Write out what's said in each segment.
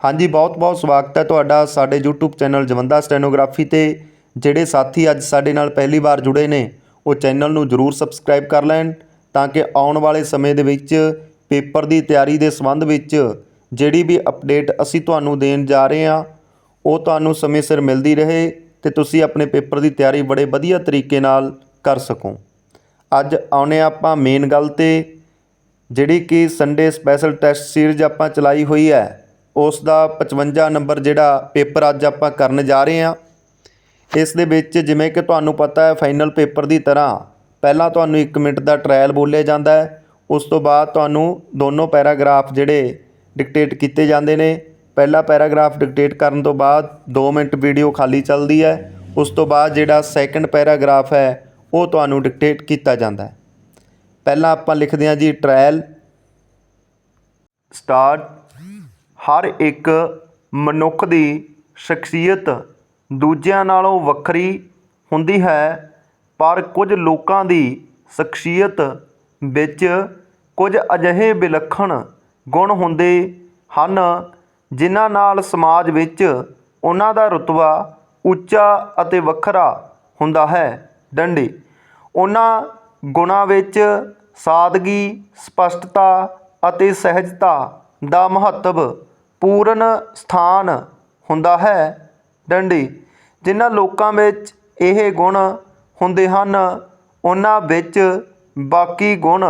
ਹਾਂਜੀ ਬਹੁਤ-ਬਹੁਤ ਸਵਾਗਤ ਹੈ ਤੁਹਾਡਾ ਸਾਡੇ YouTube ਚੈਨਲ ਜਵੰਦਾ ਸਟੈਨੋਗ੍ਰਾਫੀ ਤੇ। ਜਿਹੜੇ ਸਾਥੀ ਅੱਜ ਸਾਡੇ ਨਾਲ ਪਹਿਲੀ ਵਾਰ ਜੁੜੇ ਨੇ, ਉਹ ਚੈਨਲ ਨੂੰ ਜਰੂਰ ਸਬਸਕ੍ਰਾਈਬ ਕਰ ਲੈਣ, ਤਾਂ ਕਿ ਆਉਣ ਵਾਲੇ ਸਮੇਂ ਦੇ ਵਿੱਚ ਪੇਪਰ ਦੀ ਤਿਆਰੀ ਦੇ ਸੰਬੰਧ ਵਿੱਚ ਜਿਹੜੀ ਵੀ ਅਪਡੇਟ ਅਸੀਂ ਤੁਹਾਨੂੰ ਦੇਣ ਜਾ ਰਹੇ ਹਾਂ, ਉਹ ਤੁਹਾਨੂੰ ਸਮੇਂ ਸਿਰ ਮਿਲਦੀ ਰਹੇ ਤੇ ਤੁਸੀਂ ਆਪਣੇ ਪੇਪਰ ਦੀ ਤਿਆਰੀ ਬੜੇ ਵਧੀਆ ਤਰੀਕੇ ਨਾਲ ਕਰ ਸਕੋ। ਅੱਜ ਆਉਨੇ ਆਪਾਂ ਮੇਨ ਗੱਲ ਤੇ, ਜਿਹੜੀ ਕਿ ਸੰਡੇ ਸਪੈਸ਼ਲ ਟੈਸਟ ਸੀਰੀਜ਼ ਆਪਾਂ ਚਲਾਈ ਹੋਈ ਹੈ ਉਸ ਦਾ 55 ਨੰਬਰ ਜਿਹੜਾ ਪੇਪਰ ਅੱਜ ਆਪਾਂ ਕਰਨ ਜਾ ਰਹੇ ਹਾਂ। ਇਸ ਦੇ ਵਿੱਚ ਜਿਵੇਂ ਕਿ ਤੁਹਾਨੂੰ ਪਤਾ ਹੈ, ਫਾਈਨਲ ਪੇਪਰ ਦੀ ਤਰ੍ਹਾਂ ਪਹਿਲਾਂ ਤੁਹਾਨੂੰ 1 ਮਿੰਟ ਦਾ ਟਰਾਇਲ ਬੋਲਿਆ ਜਾਂਦਾ ਹੈ, ਉਸ ਤੋਂ ਬਾਅਦ ਤੁਹਾਨੂੰ ਦੋਨੋਂ ਪੈਰਾਗ੍ਰਾਫ ਜਿਹੜੇ ਡਿਕਟੇਟ ਕੀਤੇ ਜਾਂਦੇ ਨੇ। ਪਹਿਲਾ ਪੈਰਾਗ੍ਰਾਫ ਡਿਕਟੇਟ ਕਰਨ ਤੋਂ ਬਾਅਦ 2 ਮਿੰਟ ਵੀਡੀਓ ਖਾਲੀ ਚੱਲਦੀ ਹੈ, ਉਸ ਤੋਂ ਬਾਅਦ ਜਿਹੜਾ ਸੈਕੰਡ ਪੈਰਾਗ੍ਰਾਫ ਹੈ, ਉਹ ਤੁਹਾਨੂੰ ਡਿਕਟੇਟ ਕੀਤਾ ਜਾਂਦਾ ਹੈ। ਪਹਿਲਾਂ ਆਪਾਂ ਲਿਖਦੇ ਹਾਂ ਜੀ ਟਰਾਇਲ। ਸਟਾਰਟ। ਹਰ ਇੱਕ ਮਨੁੱਖ ਦੀ ਸ਼ਖਸੀਅਤ ਦੂਜਿਆਂ ਨਾਲੋਂ ਵੱਖਰੀ ਹੁੰਦੀ ਹੈ, ਪਰ ਕੁਝ ਲੋਕਾਂ ਦੀ ਸ਼ਖਸੀਅਤ ਵਿੱਚ ਕੁਝ ਅਜਿਹੇ ਵਿਲੱਖਣ ਗੁਣ ਹੁੰਦੇ ਹਨ, ਜਿਨ੍ਹਾਂ ਨਾਲ ਸਮਾਜ ਵਿੱਚ ਉਹਨਾਂ ਦਾ ਰੁਤਬਾ ਉੱਚਾ ਅਤੇ ਵੱਖਰਾ ਹੁੰਦਾ ਹੈ। ਡੰਡੀ, ਉਹਨਾਂ ਗੁਣਾਂ ਵਿੱਚ ਸਾਦਗੀ, ਸਪਸ਼ਟਤਾ ਅਤੇ ਸਹਿਜਤਾ ਦਾ ਮਹੱਤਵ ਪੂਰਨ ਸਥਾਨ ਹੁੰਦਾ ਹੈ। ਡੰਡੀ, ਜਿਨ੍ਹਾਂ ਲੋਕਾਂ ਵਿੱਚ ਇਹ ਗੁਣ ਹੁੰਦੇ ਹਨ, ਉਹਨਾਂ ਵਿੱਚ ਬਾਕੀ ਗੁਣ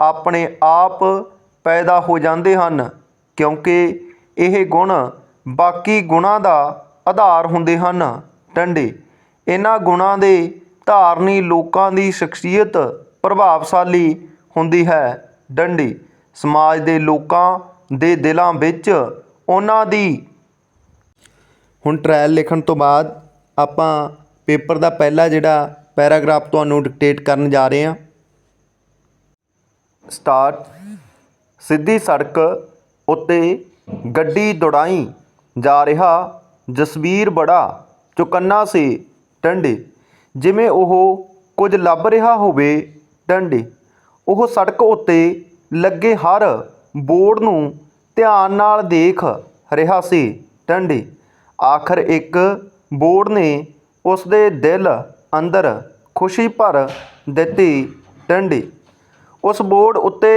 ਆਪਣੇ ਆਪ ਪੈਦਾ ਹੋ ਜਾਂਦੇ ਹਨ, ਕਿਉਂਕਿ ਇਹ ਗੁਣ ਬਾਕੀ ਗੁਣਾਂ ਦਾ ਆਧਾਰ ਹੁੰਦੇ ਹਨ। ਡੰਡੀ ਇਹਨਾਂ ਗੁਣਾਂ ਦੇ ਧਾਰਨੀ ਲੋਕਾਂ ਦੀ ਸ਼ਖਸੀਅਤ ਪ੍ਰਭਾਵਸ਼ਾਲੀ ਹੁੰਦੀ ਹੈ। ਡੰਡੀ, ਸਮਾਜ ਦੇ ਲੋਕਾਂ ਦੇ ਦਿਲਾਂ ਵਿੱਚ ਉਹਨਾਂ ਦੀ। ਹੁਣ ਟਰਾਇਲ ਲਿਖਣ ਤੋਂ ਬਾਅਦ ਆਪਾਂ ਪੇਪਰ ਦਾ ਪਹਿਲਾ ਜਿਹੜਾ ਪੈਰਾਗ੍ਰਾਫ ਤੁਹਾਨੂੰ ਡਿਕਟੇਟ ਕਰਨ ਜਾ ਰਹੇ ਹਾਂ। ਸਟਾਰਟ ਸਿੱਧੀ ਸੜਕ ਉੱਤੇ ਗੱਡੀ ਦੌੜਾਈ ਜਾ ਰਿਹਾ ਜਸਵੀਰ ਬੜਾ, ਚੁਕੰਨਾ ਸੀ ਟੰਡੇ। ਜਿਵੇਂ ਉਹ ਕੁਝ ਲੱਭ ਰਿਹਾ ਹੋਵੇ ਟੰਡੇ। ਉਹ ਸੜਕ ਉੱਤੇ ਲੱਗੇ ਹਰ ਬੋਰਡ ਨੂੰ ਧਿਆਨ ਨਾਲ ਦੇਖ ਰਿਹਾ ਸੀ ਟੰਡੇ। ਆਖਰ ਇੱਕ ਬੋਰਡ ਨੇ ਉਸ ਦੇ ਦਿਲ ਅੰਦਰ ਖੁਸ਼ੀ ਭਰ ਦਿੱਤੀ ਟੰਡੇ। ਉਸ ਬੋਰਡ ਉੱਤੇ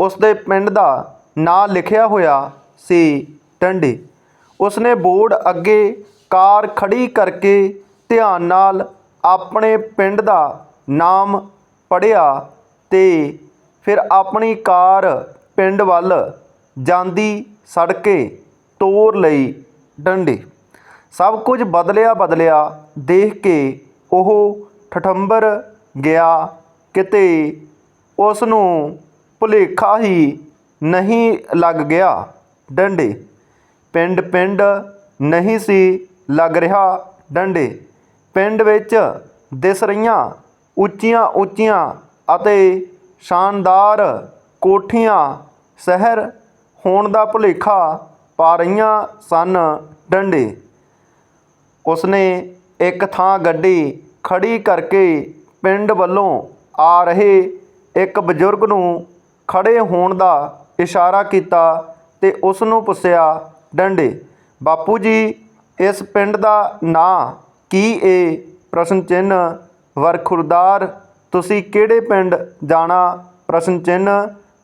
ਉਸ ਦੇ ਪਿੰਡ ਦਾ ਨਾਂ ਲਿਖਿਆ ਹੋਇਆ ਸੀ ਟੰਡੇ। ਉਸਨੇ ਬੋਰਡ ਅੱਗੇ ਕਾਰ ਖੜੀ ਕਰਕੇ ਧਿਆਨ ਨਾਲ ਆਪਣੇ ਪਿੰਡ ਦਾ ਨਾਮ ਪੜ੍ਹਿਆ ਤੇ ਫਿਰ ਆਪਣੀ ਕਾਰ ਪਿੰਡ ਵੱਲ ਜਾਂਦੀ ਸੜਕੇ ਤੋਰ ਲਈ ਡੰਡੇ। ਸਭ ਕੁਝ ਬਦਲਿਆ ਬਦਲਿਆ ਦੇਖ ਕੇ ਉਹ ਠਠੰਬਰ ਗਿਆ। ਕਿਤੇ ਉਸ ਨੂੰ ਭੁਲੇਖਾ ਹੀ ਨਹੀਂ ਲੱਗ ਗਿਆ ਡੰਡੇ। ਪਿੰਡ ਪਿੰਡ ਨਹੀਂ ਸੀ ਲੱਗ ਰਿਹਾ ਡੰਡੇ। ਪਿੰਡ ਵਿੱਚ ਦਿਸ ਰਹੀਆਂ ਉੱਚੀਆਂ ਉੱਚੀਆਂ ਅਤੇ ਸ਼ਾਨਦਾਰ ਕੋਠੀਆਂ, ਸ਼ਹਿਰ ਹੋਣ ਦਾ ਭੁਲੇਖਾ ਪਾ ਰਹੀਆਂ ਸਨ ਡੰਡੇ। ਉਸਨੇ ਇੱਕ ਥਾਂ ਗੱਡੀ ਖੜੀ ਕਰਕੇ ਪਿੰਡ ਵੱਲੋਂ ਆ ਰਹੇ ਇੱਕ ਬਜ਼ੁਰਗ ਨੂੰ ਖੜੇ ਹੋਣ ਦਾ ਇਸ਼ਾਰਾ ਕੀਤਾ ਤੇ ਉਸ ਨੂੰ ਪੁੱਛਿਆ, ਡੰਡੇ, ਬਾਪੂ ਜੀ, ਇਸ ਪਿੰਡ ਦਾ ਨਾਂ ਕੀ ਏ? ਪ੍ਰਸ਼ਨ ਚਿੰਨ੍ਹ, ਵਰਖੁਰਦਾਰ, ਤੁਸੀਂ ਕਿਹੜੇ ਪਿੰਡ ਜਾਣਾ ਪ੍ਰਸ਼ਨ ਚਿੰਨ੍ਹ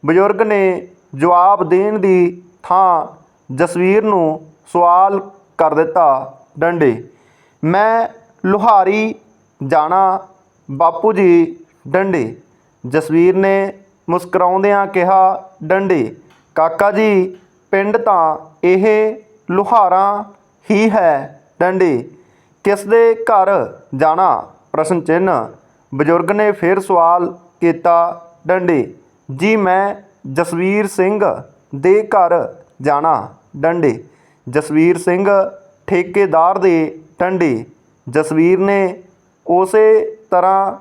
ਬਜ਼ੁਰਗ ਨੇ ਜਵਾਬ ਦੇਣ ਦੀ ਥਾਂ ਜਸਵੀਰ ਨੂੰ ਸਵਾਲ ਕਰ ਦਿੱਤਾ ਡੰਡੇ। ਮੈਂ ਲੁਹਾਰੀ ਜਾਣਾ ਬਾਪੂ ਜੀ, ਡੰਡੇ। ਜਸਵੀਰ ਨੇ ਮੁਸਕਰਾਉਂਦਿਆਂ ਕਿਹਾ, ਡੰਡੇ, ਕਾਕਾ ਜੀ, ਪਿੰਡ ਤਾਂ ਇਹ ਲੁਹਾਰਾਂ ਹੀ ਹੈ। ਡੰਡੇ। ਕਿਸ ਦੇ ਘਰ ਜਾਣਾ? ਪ੍ਰਸ਼ਨ ਚਿੰਨ੍ਹ। ਬਜ਼ੁਰਗ ਨੇ ਫਿਰ ਸਵਾਲ ਕੀਤਾ, ਡੰਡੇ, ਜੀ, ਮੈਂ ਜਸਵੀਰ ਸਿੰਘ ਦੇ ਘਰ ਜਾਣਾ ਡੰਡੇ। ਜਸਵੀਰ ਸਿੰਘ ਠੇਕੇਦਾਰ ਦੇ ਡੰਡੇ ਜਸਵੀਰ ਨੇ ਉਸੇ ਤਰ੍ਹਾਂ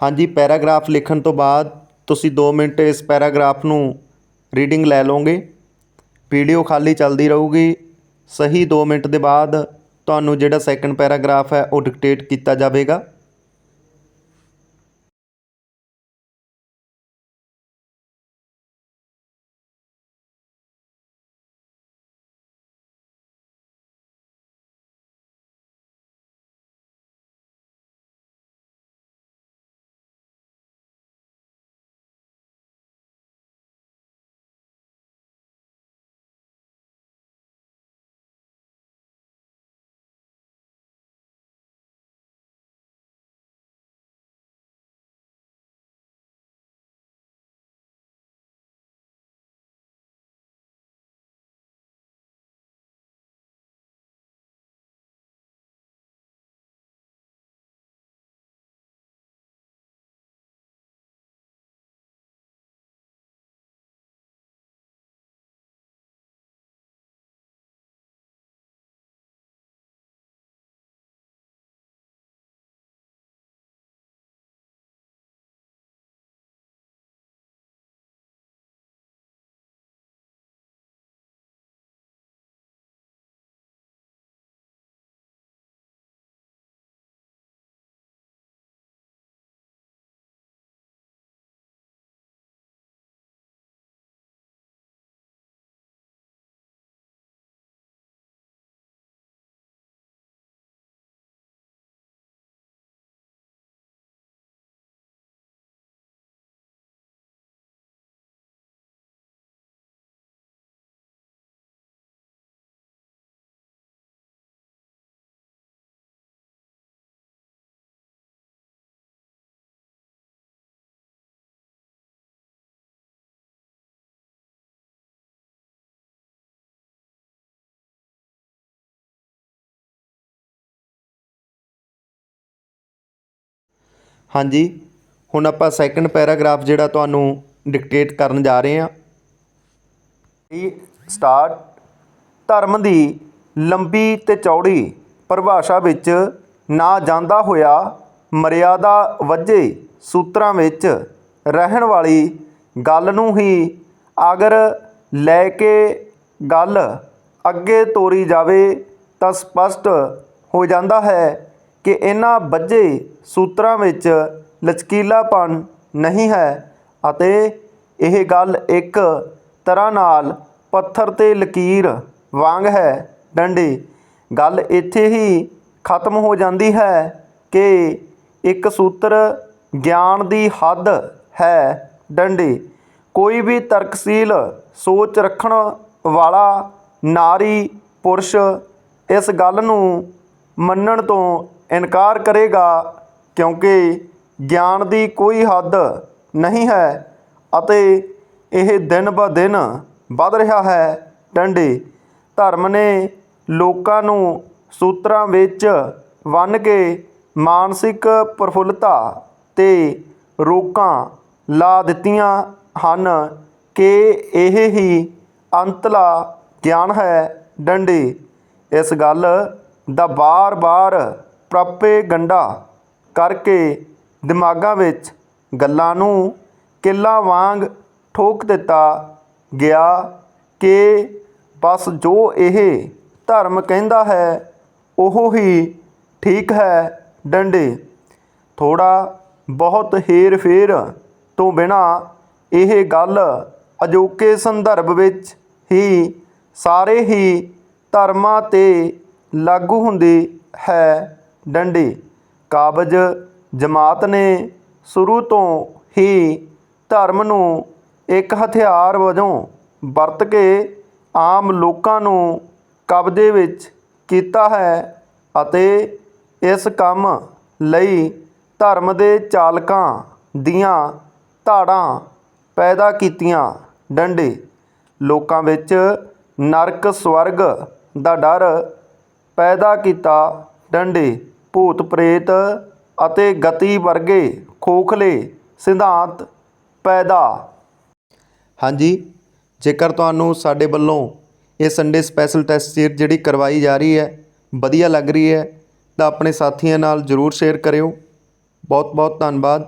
ਹਾਂਜੀ, ਪੈਰਾਗ੍ਰਾਫ ਲਿਖਣ ਤੋਂ ਬਾਅਦ ਤੁਸੀਂ 2 ਮਿੰਟ ਇਸ ਪੈਰਾਗ੍ਰਾਫ ਨੂੰ ਰੀਡਿੰਗ ਲੈ ਲਓਗੇ। ਵੀਡੀਓ ਖਾਲੀ ਚੱਲਦੀ ਰਹੂਗੀ। ਸਹੀ 2 ਮਿੰਟ ਦੇ ਬਾਅਦ ਤੁਹਾਨੂੰ ਜਿਹੜਾ ਸੈਕੰਡ ਪੈਰਾਗ੍ਰਾਫ ਹੈ, ਉਹ ਡਿਕਟੇਟ ਕੀਤਾ ਜਾਵੇਗਾ। ਹਾਂਜੀ, ਹੁਣ ਆਪਾਂ ਸੈਕੰਡ ਪੈਰਾਗ੍ਰਾਫ ਜਿਹੜਾ ਤੁਹਾਨੂੰ ਡਿਕਟੇਟ ਕਰਨ ਜਾ ਰਹੇ ਹਾਂ। ਇਹ ਸਟਾਰਟ ਧਰਮ ਦੀ ਲੰਬੀ ਤੇ ਚੌੜੀ ਪਰਿਭਾਸ਼ਾ ਵਿੱਚ ਨਾ ਜਾਂਦਾ ਹੋਇਆ ਮਰਿਆਦਾ ਵੱਜੇ ਸੂਤਰਾਂ ਵਿੱਚ ਰਹਿਣ ਵਾਲੀ ਗੱਲ ਨੂੰ ਹੀ ਅਗਰ ਲੈ ਕੇ ਗੱਲ ਅੱਗੇ ਤੋਰੀ ਜਾਵੇ ਤਾਂ ਸਪਸ਼ਟ ਹੋ ਜਾਂਦਾ ਹੈ ਕਿ ਇਹਨਾਂ ਬੱਝੇ ਸੂਤਰਾਂ ਵਿੱਚ ਲਚਕੀਲਾਪਣ ਨਹੀਂ ਹੈ ਅਤੇ ਇਹ ਗੱਲ ਇੱਕ ਤਰ੍ਹਾਂ ਨਾਲ ਪੱਥਰ ਤੇ ਲਕੀਰ ਵਾਂਗ ਹੈ। ਡੰਡੇ, ਗੱਲ ਇੱਥੇ ਹੀ ਖਤਮ ਹੋ ਜਾਂਦੀ ਹੈ ਕਿ ਇੱਕ ਸੂਤਰ ਗਿਆਨ ਦੀ ਹੱਦ ਹੈ। ਡੰਡੇ, ਕੋਈ ਵੀ ਤਰਕਸ਼ੀਲ ਸੋਚ ਰੱਖਣ ਵਾਲਾ ਨਾਰੀ ਪੁਰਸ਼ ਇਸ ਗੱਲ ਨੂੰ ਮੰਨਣ ਤੋਂ ਇਨਕਾਰ ਕਰੇਗਾ, ਕਿਉਂਕਿ ਗਿਆਨ ਦੀ ਕੋਈ ਹੱਦ ਨਹੀਂ ਹੈ ਅਤੇ ਇਹ ਦਿਨ ਬ ਦਿਨ ਵੱਧ ਰਿਹਾ ਹੈ। ਡੰਡੇ ਧਰਮ ਨੇ ਲੋਕਾਂ ਨੂੰ ਸੂਤਰਾਂ ਵਿੱਚ ਵੰਨ ਕੇ ਮਾਨਸਿਕ ਪ੍ਰਫੁੱਲਤਾ ਤੇ ਰੋਕਾਂ ਲਾ ਦਿੱਤੀਆਂ ਹਨ ਕਿ ਇਹ ਹੀ ਅੰਤਲਾ ਗਿਆਨ ਹੈ। ਡੰਡੇ, ਇਸ ਗੱਲ ਦਾ ਬਾਰ-ਬਾਰ ਪ੍ਰਪੇ ਗੰਡਾ ਕਰਕੇ ਦਿਮਾਗਾਂ ਵਿੱਚ ਗੱਲਾਂ ਨੂੰ ਕਿੱਲਾਂ ਵਾਂਗ ਠੋਕ ਦਿੱਤਾ ਗਿਆ ਕਿ ਬਸ ਜੋ ਇਹ ਧਰਮ ਕਹਿੰਦਾ ਹੈ, ਉਹ ਹੀ ਠੀਕ ਹੈ ਡੰਡੇ। ਥੋੜਾ ਬਹੁਤ ਹੇਰ ਫੇਰ ਤੋਂ ਬਿਨਾ ਇਹ ਗੱਲ ਅਜੋਕੇ ਸੰਦਰਭ ਵਿੱਚ ਹੀ ਸਾਰੇ ਹੀ ਧਰਮਾਂ ਤੇ ਲਾਗੂ ਹੁੰਦੀ ਹੈ। ਡੰਡੇ। ਕਾਬਜ ਜਮਾਤ ਨੇ ਸ਼ੁਰੂ ਤੋਂ ਹੀ ਧਰਮ ਨੂੰ ਇੱਕ ਹਥਿਆਰ ਵਜੋਂ ਵਰਤ ਕੇ ਆਮ ਲੋਕਾਂ ਨੂੰ ਕਬਜ਼ੇ ਵਿੱਚ ਕੀਤਾ ਹੈ ਅਤੇ ਇਸ ਕੰਮ ਲਈ ਧਰਮ ਦੇ ਚਾਲਕਾਂ ਦੀਆਂ ਧਾੜਾਂ ਪੈਦਾ ਕੀਤੀਆਂ। ਡੰਡੇ। ਲੋਕਾਂ ਵਿੱਚ ਨਰਕ, ਸਵਰਗ ਦਾ ਡਰ ਪੈਦਾ ਕੀਤਾ। ਡੰਡੇ। ਭੂਤ ਪ੍ਰੇਤ ਅਤੇ ਗਤੀ ਵਰਗੇ ਖੋਖਲੇ ਸਿਧਾਂਤ ਪੈਦਾ। ਹਾਂਜੀ, ਜੇਕਰ ਤੁਹਾਨੂੰ ਸਾਡੇ ਵੱਲੋਂ ਇਹ ਸੰਡੇ ਸਪੈਸ਼ਲ ਟੈਸਟ ਸੀਰੀਜ਼ ਜਿਹੜੀ ਕਰਵਾਈ ਜਾ ਰਹੀ ਹੈ, ਵਧੀਆ ਲੱਗ ਰਹੀ ਹੈ, ਤਾਂ ਆਪਣੇ ਸਾਥੀਆਂ ਨਾਲ ਜਰੂਰ ਸ਼ੇਅਰ ਕਰਿਓ। ਬਹੁਤ ਬਹੁਤ ਧੰਨਵਾਦ।